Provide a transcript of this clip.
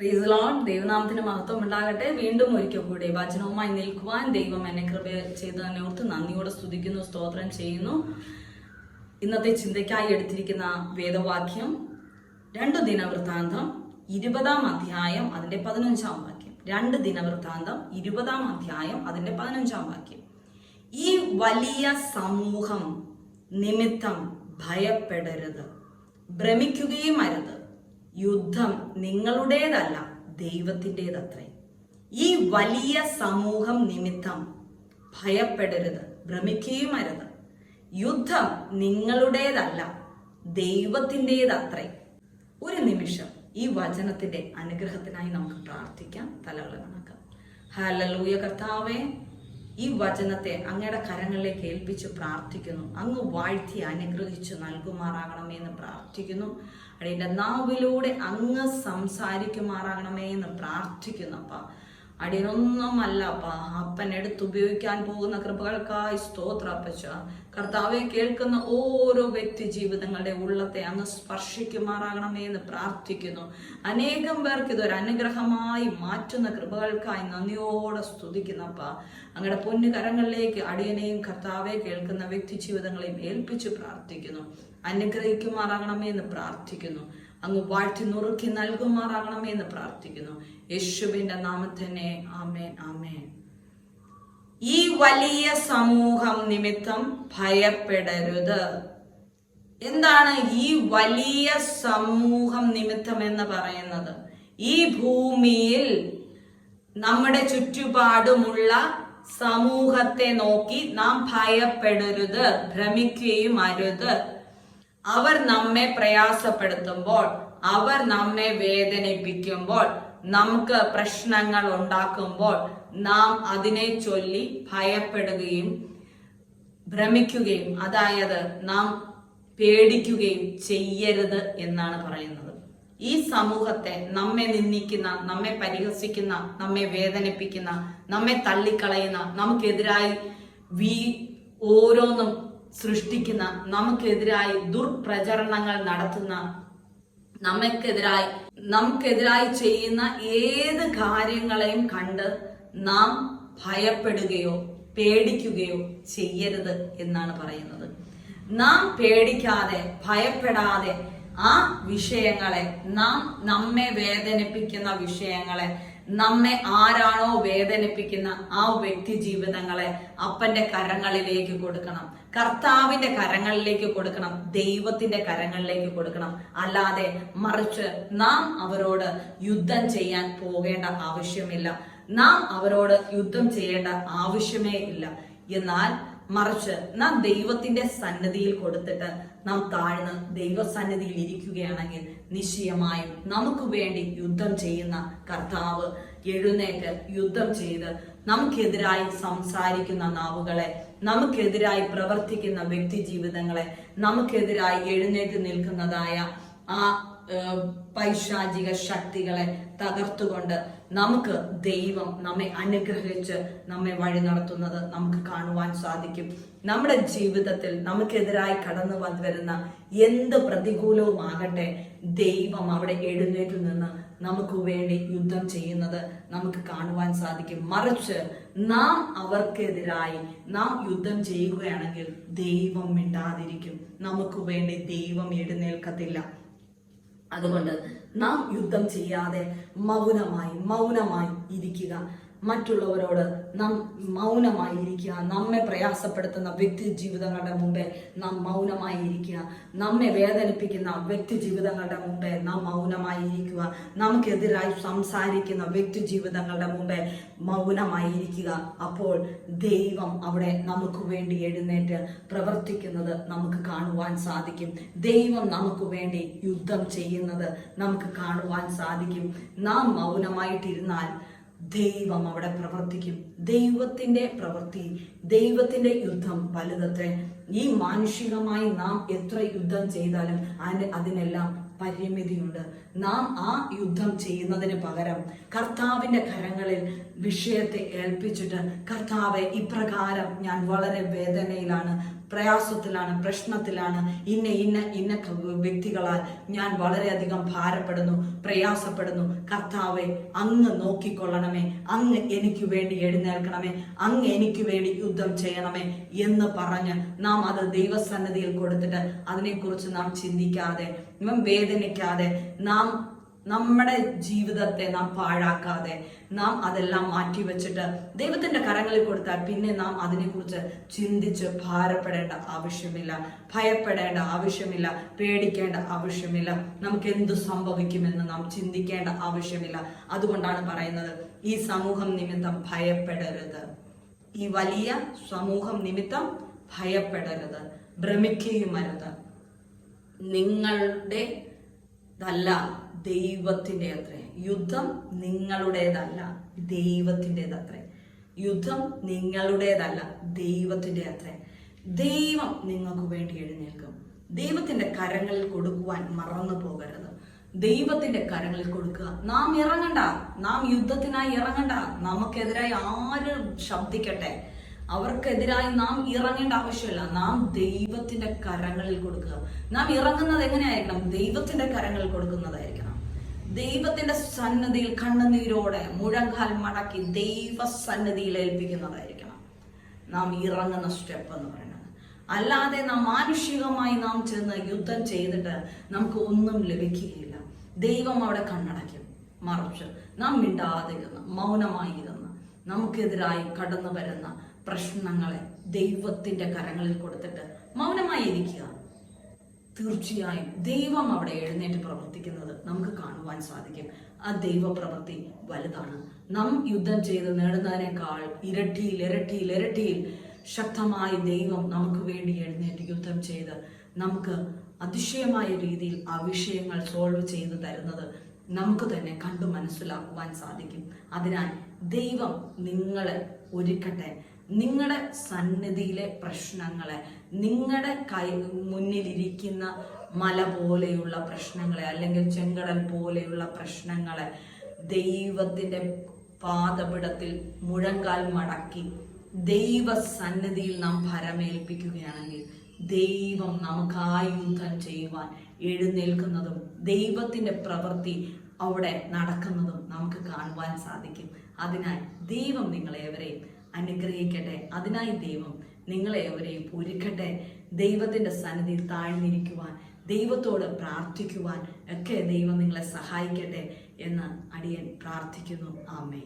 പ്രീസ് loan ദൈവനാമത്തിന് മഹത്വം ഉണ്ടാകട്ടെ വീണ്ടും ഒരിക്കൽ കൂടെ വചനവുമായി നിൽക്കുവാൻ ദൈവം എന്നെ കൃപ ചെയ്തതിനെ ഓർത്ത് നന്ദിയോടെ സ്തുതിക്കുന്നു സ്തോത്രം ചെയ്യുന്നു. ഇന്നത്തെ ചിന്തയ്ക്കായി എടുത്തിരിക്കുന്ന വേദവാക്യം രണ്ടു ദിനവൃത്താന്തം ഇരുപതാം അധ്യായം അതിന്റെ പതിനഞ്ചാം വാക്യം. രണ്ട് ദിനവൃത്താന്തം ഇരുപതാം അധ്യായം അതിന്റെ പതിനഞ്ചാം വാക്യം. ഈ വലിയ സമൂഹം നിമിത്തം ഭയപ്പെടരുത്. ഭ്രമിക്കുകയും അരുത്. യുദ്ധം നിങ്ങളുടേതല്ല ദൈവത്തിന്റെതത്രേ. ഈ വലിയ സമൂഹം നിമിത്തം ഭയപ്പെടരുത് ഭ്രമിക്കുകയും അരുത് യുദ്ധം നിങ്ങളുടേതല്ല ദൈവത്തിന്റെതത്രേ. ഒരു നിമിഷം ഈ വചനത്തിന്റെ അനുഗ്രഹത്തിനായി നമുക്ക് പ്രാർത്ഥിക്കാം തലകൾ കണക്കാം. ഹലലൂയ കർത്താവേ ഈ വചനത്തെ അങ്ങയുടെ കരങ്ങളിലേക്ക് ഏൽപ്പിച്ച് പ്രാർത്ഥിക്കുന്നു. അങ്ങ് വാഴ്ത്തി അനുഗ്രഹിച്ച് നൽകുമാറാകണമേ എന്ന് പ്രാർത്ഥിക്കുന്നു. അടിയുടെ നാവിലൂടെ അങ്ങ് സംസാരിക്കുമാറാകണമേ എന്ന് പ്രാർത്ഥിക്കുന്നു അപ്പ അടിയനൊന്നുമല്ല അപ്പ. അപ്പൻ എടുത്തുപയോഗിക്കാൻ പോകുന്ന കൃപകൾക്കായി സ്തോത്ര അപ്പച്ച. കർത്താവെ കേൾക്കുന്ന ഓരോ വ്യക്തി ജീവിതങ്ങളുടെ ഉള്ളത്തെ അങ്ങ് സ്പർശിക്കുമാറാകണമേ എന്ന് പ്രാർത്ഥിക്കുന്നു. അനേകം പേർക്ക് ഇതൊരു അനുഗ്രഹമായി മാറ്റുന്ന കൃപകൾക്കായി നന്ദിയോടെ സ്തുതിക്കുന്നപ്പ. അങ്ങയുടെ പൊന്നുകരങ്ങളിലേക്ക് അടിയനെയും കർത്താവെ കേൾക്കുന്ന വ്യക്തി ജീവിതങ്ങളെയും ഏൽപ്പിച്ച് പ്രാർത്ഥിക്കുന്നു. അനുഗ്രഹിക്കുമാറാകണമേ എന്ന് പ്രാർത്ഥിക്കുന്നു. അങ്ങ് വാഴ്ത്തി നുറുക്കി നൽകുമാറാകണമേ എന്ന് പ്രാർത്ഥിക്കുന്നു. യേശുവിന്റെ നാമത്തിനെ ആമേൻ ആമേൻ. ഈ വലിയ സമൂഹം നിമിത്തം ഭയപ്പെടരുത്. എന്താണ് ഈ വലിയ സമൂഹം നിമിത്തം എന്ന് പറയുന്നത്? ഈ ഭൂമിയിൽ നമ്മുടെ ചുറ്റുപാടുമുള്ള സമൂഹത്തെ നോക്കി നാം ഭയപ്പെടരുത് ഭ്രമിക്കുകയും അരുത്. അവർ നമ്മെ പ്രയാസപ്പെടുത്തുമ്പോൾ അവർ നമ്മെ വേദനിപ്പിക്കുമ്പോൾ നമുക്ക് പ്രശ്നങ്ങൾ ഉണ്ടാക്കുമ്പോൾ നാം അതിനെ ചൊല്ലി ഭയപ്പെടുകയും ഭ്രമിക്കുകയും അതായത് നാം പേടിക്കുകയും ചെയ്യരുത് എന്നാണ് പറയുന്നത്. ഈ സമൂഹത്തെ നമ്മെ നിന്ദിക്കുന്ന നമ്മെ പരിഹസിക്കുന്ന നമ്മെ വേദനിപ്പിക്കുന്ന നമ്മെ തള്ളിക്കളയുന്ന നമുക്കെതിരായി വീ ഓരോന്നും സൃഷ്ടിക്കുന്ന നമുക്കെതിരായി ദുർപ്രചരണങ്ങൾ നടത്തുന്ന നമുക്കെതിരായി നമുക്കെതിരായി ചെയ്യുന്ന ഏത് കാര്യങ്ങളെയും കണ്ട് നാം ഭയപ്പെടുകയോ പേടിക്കുകയോ ചെയ്യരുത് എന്നാണ് പറയുന്നത്. നാം പേടിക്കാതെ ഭയപ്പെടാതെ ആ വിഷയങ്ങളെ നാം നമ്മെ വേദനിപ്പിക്കുന്ന വിഷയങ്ങളെ നമ്മെ ആരാണോ വേദനിപ്പിക്കുന്ന ആ വ്യക്തി ജീവിതങ്ങളെ അപ്പന്റെ കരങ്ങളിലേക്ക് കൊടുക്കണം. കർത്താവിന്റെ കരങ്ങളിലേക്ക് കൊടുക്കണം. ദൈവത്തിന്റെ കരങ്ങളിലേക്ക് കൊടുക്കണം. അല്ലാതെ മറിച്ച് നാം അവരോട് യുദ്ധം ചെയ്യാൻ പോകേണ്ട ആവശ്യമില്ല. നാം അവരോട് യുദ്ധം ചെയ്യേണ്ട ആവശ്യമേ ഇല്ല. എന്നാൽ മറിച്ച് നാം ദൈവത്തിന്റെ സന്നദ്ധിയിൽ കൊടുത്തിട്ട് നാം താഴ്ന്ന് ദൈവസന്നിധിയിൽ ഇരിക്കുകയാണെങ്കിൽ നിശ്ചയമായും നമുക്ക് വേണ്ടി യുദ്ധം ചെയ്യുന്ന കർത്താവ് എഴുന്നേറ്റ് യുദ്ധം ചെയ്ത് നമുക്കെതിരായി സംസാരിക്കുന്ന നാവുകളെ നമുക്കെതിരായി പ്രവർത്തിക്കുന്ന വ്യക്തി ജീവിതങ്ങളെ നമുക്കെതിരായി എഴുന്നേറ്റ് നിൽക്കുന്നതായ ആ പൈശാചിക ശക്തികളെ തകർത്തുകൊണ്ട് നമുക്ക് ദൈവം നമ്മെ അനുഗ്രഹിച്ച് നമ്മെ വഴി നടത്തുന്നത് നമുക്ക് കാണുവാൻ സാധിക്കും. നമ്മുടെ ജീവിതത്തിൽ നമുക്കെതിരായി കടന്നു വരുന്ന എന്ത് പ്രതികൂലവുമാകട്ടെ ദൈവം അവിടെ എഴുന്നേറ്റ് നിന്ന് നമുക്ക് വേണ്ടി യുദ്ധം ചെയ്യുന്നത് നമുക്ക് കാണുവാൻ സാധിക്കും. മറിച്ച് നാം അവർക്കെതിരായി നാം യുദ്ധം ചെയ്യുകയാണെങ്കിൽ ദൈവം മിണ്ടാതിരിക്കും. നമുക്ക് വേണ്ടി ദൈവം എഴുന്നേൽക്കത്തില്ല. അതുകൊണ്ട് നാം യുദ്ധം ചെയ്യാതെ മൗനമായി മൗനമായി ഇരിക്കുക. മറ്റുള്ളവരോട് നാം മൗനമായിരിക്കുക. നമ്മെ പ്രയാസപ്പെടുത്തുന്ന വ്യക്തി ജീവിതങ്ങളുടെ മുമ്പേ നാം മൗനമായിരിക്കുക. നമ്മെ വേദനിപ്പിക്കുന്ന വ്യക്തി ജീവിതങ്ങളുടെ മുമ്പേ നാം മൗനമായിരിക്കുക. നമുക്കെതിരായി സംസാരിക്കുന്ന വ്യക്തി ജീവിതങ്ങളുടെ മുമ്പേ മൗനമായിരിക്കുക. അപ്പോൾ ദൈവം അവിടെ നമുക്ക് വേണ്ടി എഴുന്നേറ്റ് പ്രവർത്തിക്കുന്നത് നമുക്ക് കാണുവാൻ സാധിക്കും. ദൈവം നമുക്ക് വേണ്ടി യുദ്ധം ചെയ്യുന്നത് നമുക്ക് കാണുവാൻ സാധിക്കും. നാം മൗനമായിട്ടിരുന്നാൽ ദൈവം അവിടെ പ്രവർത്തിക്കും. ദൈവത്തിന്റെ പ്രവൃത്തി ദൈവത്തിന്റെ യുദ്ധം വലുതത്തെ ഈ മാനുഷികമായി നാം എത്ര യുദ്ധം ചെയ്താലും അതിന് അതിനെല്ലാം പരിമിതിയുണ്ട്. നാം ആ യുദ്ധം ചെയ്യുന്നതിന് പകരം കർത്താവിന്റെ കരങ്ങളിൽ വിഷയത്തെ ഏൽപ്പിച്ചിട്ട് കർത്താവെ ഇപ്രകാരം ഞാൻ വളരെ വേദനയിലാണ്. പ്രയാസത്തിലാണ് പ്രശ്നത്തിലാണ് ഇന്ന ഇന്ന ഇന്ന വ്യക്തികളാൽ ഞാൻ വളരെയധികം ഭാരപ്പെടുന്നു പ്രയാസപ്പെടുന്നു. കർത്താവെ അങ്ങ് നോക്കിക്കൊള്ളണമേ അങ്ങ് എനിക്ക് വേണ്ടി എഴുന്നേൽക്കണമേ അങ്ങ് എനിക്ക് വേണ്ടി യുദ്ധം ചെയ്യണമേ എന്ന് പറഞ്ഞ് നാം അത് ദൈവസന്നദ്ധിയിൽ കൊടുത്തിട്ട് അതിനെക്കുറിച്ച് നാം ചിന്തിക്കാതെ വേദനിക്കാതെ നാം നമ്മുടെ ജീവിതത്തെ നാം പാഴാക്കാതെ നാം അതെല്ലാം മാറ്റി വെച്ചിട്ട് ദൈവത്തിന്റെ കരങ്ങളിൽ കൊടുത്താൽ പിന്നെ നാം അതിനെക്കുറിച്ച് ചിന്തിച്ച് ഭാരപ്പെടേണ്ട ആവശ്യമില്ല ഭയപ്പെടേണ്ട ആവശ്യമില്ല പേടിക്കേണ്ട ആവശ്യമില്ല. നമുക്ക് എന്തു സംഭവിക്കുമെന്ന് നാം ചിന്തിക്കേണ്ട ആവശ്യമില്ല. അതുകൊണ്ടാണ് പറയുന്നത് ഈ സമൂഹം നിമിത്തം ഭയപ്പെടരുത്. ഈ വലിയ സമൂഹം നിമിത്തം ഭയപ്പെടരുത്. ഭ്രമിക്കുകയും അരുത്. നിങ്ങളുടെ ദല്ല ദൈവത്തിന്റെ അത്രേ യുദ്ധം നിങ്ങളുടേതല്ല ദൈവത്തിന്റെതത്രേ. യുദ്ധം നിങ്ങളുടേതല്ല ദൈവത്തിന്റെ അത്രേ ദൈവം നിങ്ങൾക്ക് വേണ്ടി എഴുന്നേൽക്കും. ദൈവത്തിന്റെ കരങ്ങളിൽ കൊടുക്കുവാൻ മറന്നു പോകരുത്. ദൈവത്തിന്റെ കരങ്ങളിൽ കൊടുക്കുക. നാം ഇറങ്ങണ്ട. നാം യുദ്ധത്തിനായി ഇറങ്ങണ്ട. നമുക്കെതിരായി ആര് ശബ്ദിക്കട്ടെ. അവർക്കെതിരായി നാം ഇറങ്ങേണ്ട ആവശ്യമില്ല. നാം ദൈവത്തിന്റെ കരങ്ങളിൽ കൊടുക്കുക. നാം ഇറങ്ങുന്നത് എങ്ങനെയായിരിക്കണം? ദൈവത്തിന്റെ കരങ്ങളിൽ കൊടുക്കുന്നതായിരിക്കണം. ദൈവത്തിന്റെ സന്നദ്ധിയിൽ കണ്ണുനീരോടെ മുഴങ്കാൽ മടക്കി ദൈവ സന്നദ്ധിയിൽ ഏൽപ്പിക്കുന്നതായിരിക്കണം. നാം ഇറങ്ങുന്ന സ്റ്റെപ്പ് എന്ന് പറയുന്നത്. അല്ലാതെ നാം മാനുഷികമായി നാം ചെന്ന് യുദ്ധം ചെയ്തിട്ട് നമുക്ക് ഒന്നും ലഭിക്കുകയില്ല. ദൈവം അവിടെ കണ്ണടയ്ക്കും മറിച്ച് നാം മിണ്ടാതിരുന്ന് മൗനമായിരുന്ന് നമുക്കെതിരായി കടന്നു വരുന്ന പ്രശ്നങ്ങളെ ദൈവത്തിന്റെ കരങ്ങളിൽ കൊടുത്തിട്ട് മൗനമായി ഇരിക്കുക. തീർച്ചയായും ദൈവം അവിടെ എഴുന്നേറ്റ് പ്രവർത്തിക്കുന്നത് നമുക്ക് കാണുവാൻ സാധിക്കും. ആ ദൈവപ്രവൃത്തി വലുതാണ്. നാം യുദ്ധം ചെയ്ത് നേടുന്നതിനേക്കാൾ ഇരട്ടിയിൽ ഇരട്ടിയിൽ ഇരട്ടിയിൽ ശക്തമായി ദൈവം നമുക്ക് വേണ്ടി എഴുന്നേറ്റ് യുദ്ധം ചെയ്ത് നമുക്ക് അതിശയമായ രീതിയിൽ ആ വിഷയങ്ങൾ സോൾവ് ചെയ്ത് തരുന്നത് നമുക്ക് തന്നെ കണ്ടു മനസ്സിലാക്കുവാൻ സാധിക്കും. അതിനാൽ ദൈവം നിങ്ങളെ ഒരുക്കട്ടെ. നിങ്ങളുടെ സന്നിധിയിലെ പ്രശ്നങ്ങളെ നിങ്ങളുടെ കൈ മുന്നിലിരിക്കുന്ന മല പോലെയുള്ള പ്രശ്നങ്ങളെ അല്ലെങ്കിൽ ചെങ്കടൽ പോലെയുള്ള പ്രശ്നങ്ങളെ ദൈവത്തിന്റെ പാദപിടത്തിൽ മുഴങ്കാൽ മടക്കി ദൈവ സന്നിധിയിൽ നാം ഭരമേൽപ്പിക്കുകയാണെങ്കിൽ ദൈവം നമുക്ക് ആയുധം ചെയ്യുവാൻ എഴുന്നേൽക്കുന്നതും ദൈവത്തിന്റെ പ്രവൃത്തി അവിടെ നടക്കുന്നതും നമുക്ക് കാണുവാൻ സാധിക്കും. അതിനാൽ ദൈവം നിങ്ങളേവരെയും അനുഗ്രഹിക്കട്ടെ. അതിനായി ദൈവം നിങ്ങളെ അവരെയും ഒരുക്കട്ടെ. ദൈവത്തിന്റെ സന്നിധി താഴ്ന്നിരിക്കുവാൻ ദൈവത്തോട് പ്രാർത്ഥിക്കുവാൻ ഒക്കെ ദൈവം നിങ്ങളെ സഹായിക്കട്ടെ എന്ന് അടിയൻ പ്രാർത്ഥിക്കുന്നു. ആമേ